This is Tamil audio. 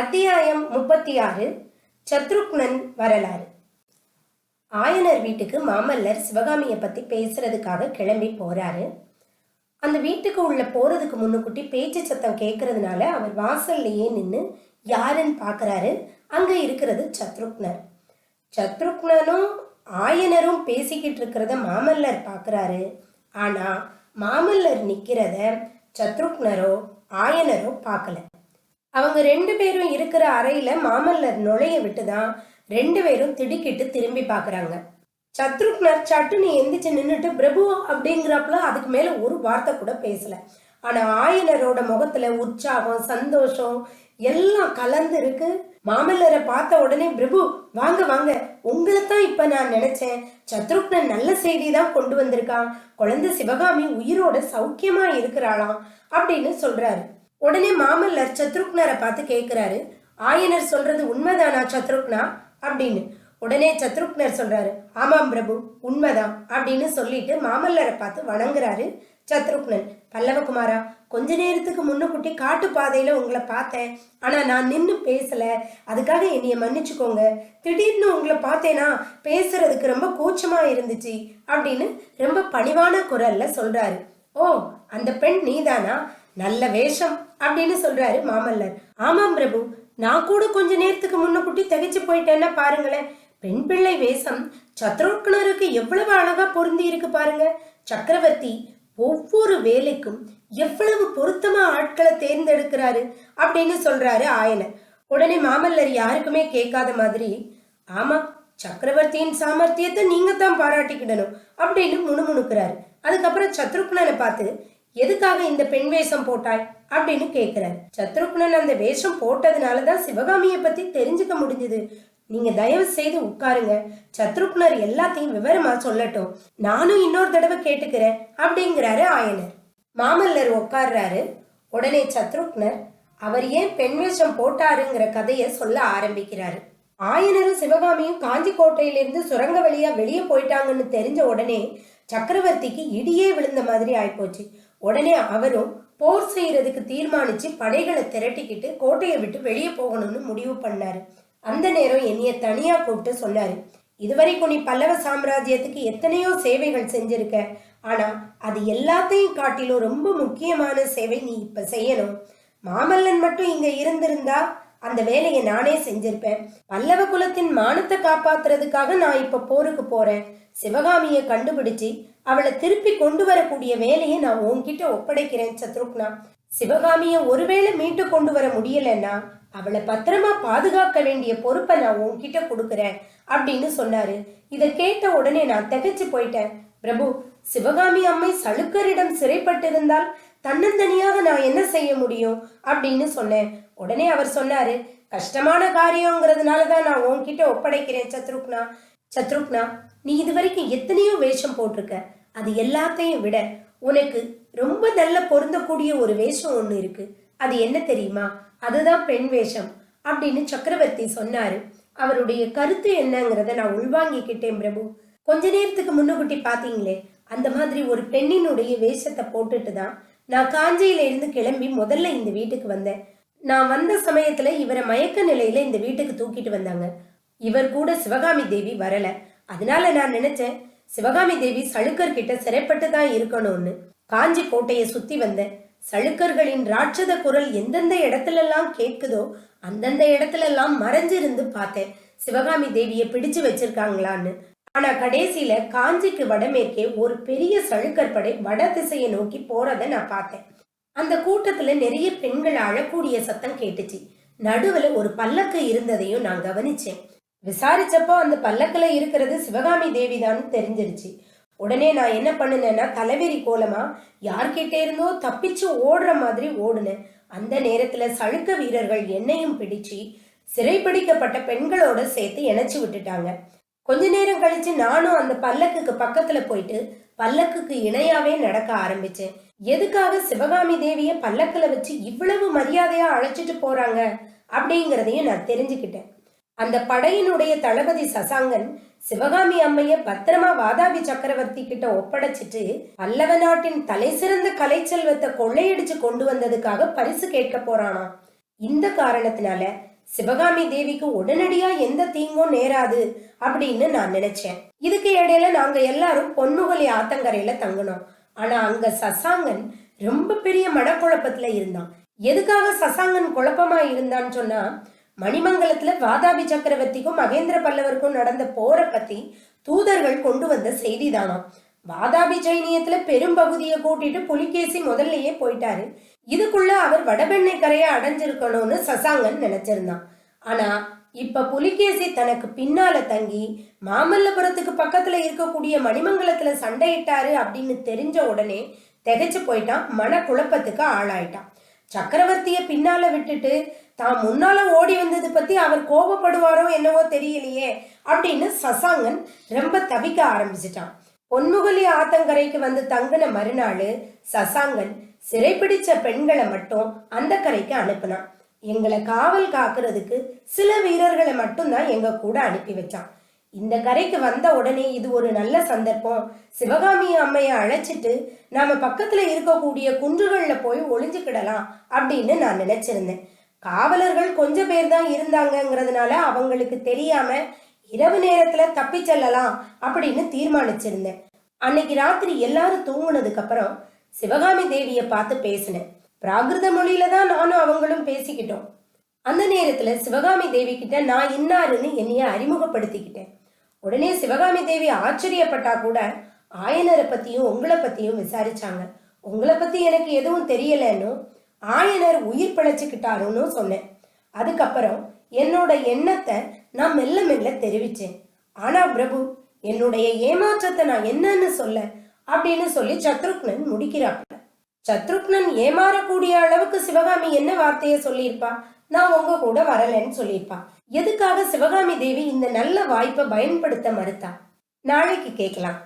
அத்தியாயம் முப்பத்தி ஆறு சத்ருக்னன் வரலாறு. ஆயனர் வீட்டுக்கு மாமல்லர் சிவகாமியை பத்தி பேசுறதுக்காக கிளம்பி போறாரு. அந்த வீட்டுக்கு உள்ள போறதுக்கு முன்னுக்குட்டி பேச்சு சத்தம் கேட்கறதுனால அவர் வாசல்லையே நின்று யாருன்னு பாக்குறாரு. அங்க இருக்கிறது சத்ருக்னர். சத்ருக்னனும் ஆயனரும் பேசிக்கிட்டு இருக்கிறத மாமல்லர் பாக்குறாரு. ஆனா மாமல்லர் நிக்கிறத சத்ருக்னரோ ஆயனரோ பார்க்கல அவங்க ரெண்டு பேரும் இருக்கிற அறையில மாமல்லர் நுழைய விட்டுதான் ரெண்டு பேரும் திடுக்கிட்டு திரும்பி பாக்குறாங்க. சத்ருக்னர் சட்டுன்னு எந்திரிச்சு நின்றுட்டு பிரபு அப்படிங்கிறப்பல அதுக்கு மேல ஒரு வார்த்தை கூட பேசல. ஆனா ஆயனரோட முகத்துல உற்சாகம் சந்தோஷம் எல்லாம் கலந்து இருக்கு. மாமல்லரை பார்த்த உடனே பிரபு வாங்க வாங்க. உங்களை தான் இப்ப நான் நினைச்சேன். சத்ருக்னன் நல்ல செய்தி தான் கொண்டு வந்திருக்கான். குழந்தை சிவகாமி உயிரோட சௌக்கியமா இருக்கிறாளாம் அப்படின்னு சொல்றாரு. உடனே மாமல்லர் சத்ருக்னரை பார்த்து கேட்குறாரு ஆயனர் சொல்றது உண்மைதானா சத்ருக்னா? அப்படின்னு. உடனே சத்ருக்னர் சொல்றாரு ஆமாம் பிரபு உண்மைதான் அப்படின்னு சொல்லிட்டு மாமல்லரை பார்த்து வணங்குறாரு சத்ருக்னன். பல்லவகுமாரா கொஞ்ச நேரத்துக்கு முன்னுக்குட்டி காட்டு பாதையில உங்களை பார்த்தேன். ஆனா நான் நின்று பேசல. அதுக்காக என்னைய மன்னிச்சுக்கோங்க. திடீர்னு உங்களை பார்த்தேனா பேசுறதுக்கு ரொம்ப கூச்சமா இருந்துச்சு அப்படின்னு ரொம்ப பணிவான குரல்ல சொல்றாரு. ஓ அந்த பெண் நீதானா? நல்ல வேஷம் அப்படின்னு சொல்றாரு மாமல்லர். ஆமாம் பிரபு நான் கூட கொஞ்ச நேரத்துக்கு முன்னுக்குட்டி தகைச்சு போயிட்டேன்னா பாருங்களேன். பெண் பிள்ளை வேஷம் சத்ருக்னருக்கு எவ்வளவு அழகா பொருந்தி இருக்கு பாருங்க. சக்கரவர்த்தி ஒவ்வொரு வேலைக்கும் எவ்வளவு பொருத்தமா ஆட்களை தேர்ந்தெடுக்கிறாரு அப்படின்னு சொல்றாரு ஆயனர். உடனே மாமல்லர் யாருக்குமே கேட்காத மாதிரி ஆமா சக்கரவர்த்தியின் சாமர்த்தியத்தை நீங்க தான் பாராட்டிக்கிடணும் அப்படின்னு முணுமுணுக்கிறாரு. அதுக்கப்புறம் சத்ருக்னனை பார்த்து எதுக்காக இந்த பெண் வேஷம் போட்டாய்? அப்படின்னு கேக்குறாரு. சத்ருக்னன் அந்த வேஷம் போட்டதுனால தான் சிவகாமியை பத்தி தெரிஞ்சுக்க முடிஞ்சது. நீங்க தயவு செய்து உட்காருங்க. சத்ருக்னர் எல்லாத்தையும் விவரமா சொல்லட்டும். நானும் இன்னொரு தடவை கேட்டுக்கிறேன் அப்படிங்கிறாரு ஆயனர். மாமல்லர் உட்கார்றாரு. உடனே சத்ருக்னர் அவர் ஏன் பெண் வேஷம் போட்டாருங்கிற கதையை சொல்ல ஆரம்பிக்கிறாரு. ஆயனரும் சிவகாமியும் காஞ்சி கோட்டையிலிருந்து சுரங்க வழியா வெளியே போயிட்டாங்கன்னு தெரிஞ்ச உடனே சக்கரவர்த்திக்கு இடியே விழுந்த மாதிரி ஆயிப்போச்சு. உடனே அவரும் போர் செய்யறதுக்கு தீர்மானிச்சு படைகளை திரட்டிக்கிட்டு கோட்டையை விட்டு வெளியே போகணும்னு முடிவு பண்ணாரு. அந்த நேரம் என்னைய தனியா கூப்பிட்டு சொன்னாரு இதுவரைக்கும் நீ பல்லவ சாம்ராஜ்யத்துக்கு எத்தனையோ சேவைகள் செஞ்சிருக்க. ஆனா அது எல்லாத்தையும் காட்டிலும் ரொம்ப முக்கியமான சேவை நீ இப்ப செய்யணும். மாமல்லன் மட்டும் இங்க இருந்திருந்தா அந்த வேலையை நானே செஞ்சிருப்பேன். பல்லவ குலத்தின் மானத்தை காப்பாத்துறதுக்காக நான் இப்ப போருக்கு போறேன். சிவகாமியை கண்டுபிடிச்சு அவளை திருப்பி கொண்டு வரக்கூடிய வேலையை நான் உன்கிட்ட ஒப்படைக்கிறேன் சத்ருக்னா. சிவகாமியை ஒருவேளை மீட்டு கொண்டு வர முடியலன்னா அவளை பத்திரமா பாதுகாக்க வேண்டிய பொறுப்பை நான் உன்கிட்ட கொடுக்குறேன் அப்படின்னு சொன்னாரு. இதை கேட்ட உடனே நான் திகைச்சு போயிட்டேன். பிரபு சிவகாமி அம்மை சளுக்கரிடம் சிறைப்பட்டிருந்தால் தன்னந்தனியாக நான் என்ன செய்ய முடியும் அப்படின்னு சொன்னேன். உடனே அவர் சொன்னாரு கஷ்டமான காரியங்கிறதுனால தான் நான் உன்கிட்ட ஒப்படைக்கிறேன் சத்ருக்னா. சத்ருக்னா நீ இது வரைக்கும் எத்தனையோ வேஷம் போட்டிருக்க. அது எல்லாத்தையும் விட உனக்கு ரொம்ப நல்ல பொருந்தக்கூடிய ஒரு வேஷம் ஒன்று இருக்கு. அது என்ன தெரியுமா? அதுதான் பெண் வேஷம் அப்படின்னு சக்கரவர்த்தி சொன்னாரு. அவருடைய கருத்து என்னங்கிறத நான் உள்வாங்கிக்கிட்டேன் பிரபு. கொஞ்ச நேரத்துக்கு முன்னுக்குட்டி பாத்தீங்களே அந்த மாதிரி ஒரு பெண்ணினுடைய வேஷத்தை போட்டுட்டு தான் நான் காஞ்சியில இருந்து கிளம்பி முதல்ல இந்த வீட்டுக்கு வந்தேன். நான் வந்த சமயத்துல இவரை மயக்க நிலையில இந்த வீட்டுக்கு தூக்கிட்டு வந்தாங்க. இவர் கூட சிவகாமி தேவி வரல. அதனால நான் நினைச்சேன் சிவகாமி தேவி சளுக்கர் கிட்ட சிறைப்பட்டு தான் இருக்கணும்னு காஞ்சி கோட்டையை சுத்தி வந்தேன் சளுக்கர்களின் ராட்சத குரல் எந்தெந்த இடத்துலெல்லாம் கேட்குதோ அந்தந்த இடத்துலெல்லாம் மறைஞ்சிருந்து பார்த்தேன். சிவகாமி தேவியை பிடிச்சு வச்சிருக்காங்களான்னு. ஆனா கடைசியில காஞ்சிக்கு வடமேற்கே ஒரு பெரிய சழுக்கர் படை வட திசையை நோக்கி போறத நான் பார்த்தேன். அந்த கூட்டத்துல நிறைய பெண்கள் அழக்கூடிய சத்தம் கேட்டுச்சு. நடுவுல ஒரு பல்லக்கு இருந்ததையும் நான் கவனிச்சேன். விசாரிச்சப்போ அந்த பல்லக்கில் இருக்கிறது சிவகாமி தேவிதான்னு தெரிஞ்சிருச்சு. உடனே நான் என்ன பண்ணுனேன்னா தலைவெறி கோலமா யார்கிட்ட இருந்தோ தப்பிச்சு ஓடுற மாதிரி ஓடுனேன். அந்த நேரத்துல சழுக்க வீரர்கள் என்னையும் பிடிச்சு சிறைப்பிடிக்கப்பட்ட பெண்களோட சேர்த்து இணைச்சு விட்டுட்டாங்க. கொஞ்ச நேரம் கழிச்சு நானும் அந்த பல்லக்குக்கு பக்கத்துல போயிட்டு பல்லக்குக்கு இணையாவே நடக்க ஆரம்பிச்சேன். எதுக்காக சிவகாமி தேவிய பல்லக்கில் வச்சு இவ்வளவு மரியாதையா அழைச்சிட்டு போறாங்க அப்படிங்கிறதையும் நான் தெரிஞ்சுக்கிட்டேன். அந்த படையினுடைய தளபதி சசாங்கன் சிவகாமி அம்மைய பத்திரமா வாதாபி சக்கரவர்த்தி கிட்ட ஒப்படைச்சிட்டு பல்லவ நாட்டின் தலை சிறந்த கலை செல்வத்தை கொள்ளையடிச்சு கொண்டு வந்ததுக்காக பரிசு கேட்க போறானாம் இந்த காரணத்தினால சிவகாமி தேவிக்கு உடனடியா எந்த தீங்கும் நேராது அப்படின்னு நான் நினைச்சேன். இதுக்கு இடையில நாங்க எல்லாரும் பொன்னுகலி ஆத்தங்கரையில தங்கினோம். ஆனா அங்க சசாங்கன் ரொம்ப பெரிய மனக்குழப்பத்துல இருந்தான். எதுக்காக சசாங்கன் குழப்பமா இருந்தான்னு சொன்னா மணிமங்கலத்துல வாதாபி சக்கரவர்த்திக்கும் மகேந்திர பல்லவருக்கும் நடந்த போரை பத்தி தூதர்கள் கொண்டு வந்த செய்திதானாம். வாதாபி சைனியத்துல பெரும் பகுதியை கூட்டிட்டு புலிகேசி முதல்லயே போயிட்டாரு. இதுக்குள்ள அவர் வடபெண்ணை கரையை அடைஞ்சிருக்கணும்னு சசாங்கன் நினைச்சிருந்தான். ஆனா இப்ப புலிகேசி தனக்கு பின்னால தங்கி மாமல்லபுரத்துக்கு பக்கத்துல இருக்கக்கூடிய மணிமங்கலத்துல சண்டையிட்டாரு அப்படின்னு தெரிஞ்ச உடனே திகைச்சு போயிட்டான் மன குழப்பத்துக்கு ஆளாயிட்டான். சக்கரவர்த்திய பின்னால விட்டுட்டு தான் முன்னால ஓடி வந்தது பத்தி அவர் கோபப்படுவாரோ என்னவோ தெரியலையே அப்படின்னு சசாங்கன் ரொம்ப தவிக்க ஆரம்பிச்சிட்டான். பொன்முகலி ஆத்தங்கரைக்கு வந்து தங்கின மறுநாள் சசாங்கன் சிறைப்பிடிச்ச பெண்களை மட்டும் அந்த கரைக்கு அனுப்புனான். எங்களை காவல் காக்குறதுக்கு சில வீரர்களை மட்டும்தான் எங்க கூட அனுப்பி வச்சான். இந்த கரைக்கு வந்த உடனே இது ஒரு நல்ல சந்தர்ப்பம். சிவகாமி அம்மைய அழைச்சிட்டு நாம பக்கத்துல இருக்கக்கூடிய குன்றுகள்ல போய் ஒளிஞ்சுக்கிடலாம் அப்படின்னு நான் நினைச்சிருந்தேன். காவலர்கள் கொஞ்சம் பேர் தான் இருந்தாங்கங்கிறதுனால அவங்களுக்கு தெரியாம இரவு நேரத்துல தப்பி செல்லலாம் அப்படின்னு தீர்மானிச்சிருந்தேன். அன்னைக்கு ராத்திரி எல்லாரும் தூங்குனதுக்கு அப்புறம் சிவகாமி தேவிய பார்த்து பேசினேன். பிராகிருத மொழியில தான் நானும் அவங்களும் பேசிக்கிட்டோம். அந்த நேரத்துல சிவகாமி தேவி கிட்ட நான் இன்னாருன்னு என்னைய அறிமுகப்படுத்திக்கிட்டேன். உடனே சிவகாமி தேவி ஆச்சரியப்பட்டா கூட ஆயனரை பத்தியும் உங்களை பத்தியும் விசாரிச்சாங்க. உங்களை பத்தி எனக்கு எதுவும் தெரியலன்னு ஆயனர் உயிர் பிழைச்சுக்கிட்டாருன்னு சொன்னேன். அதுக்கப்புறம் என்னோட எண்ணத்தை நான் மெல்ல மெல்ல தெரிவிச்சேன். ஆனா பிரபு என்னுடைய ஏமாற்றத்தை நான் என்னன்னு சொல்ல அப்படின்னு சொல்லி சத்ருக்னன் முடிக்கிறாப்ல சத்ருக்னன் ஏமாறக்கூடிய அளவுக்கு சிவகாமி என்ன வார்த்தையை சொல்லியிருப்பா? நான் உங்க கூட வரலன்னு சொல்லியிருப்பா. எதுக்காக சிவகாமி தேவி இந்த நல்ல வாய்ப்பை பயன்படுத்த மறுத்தா? நாளைக்கு கேட்கலாம்.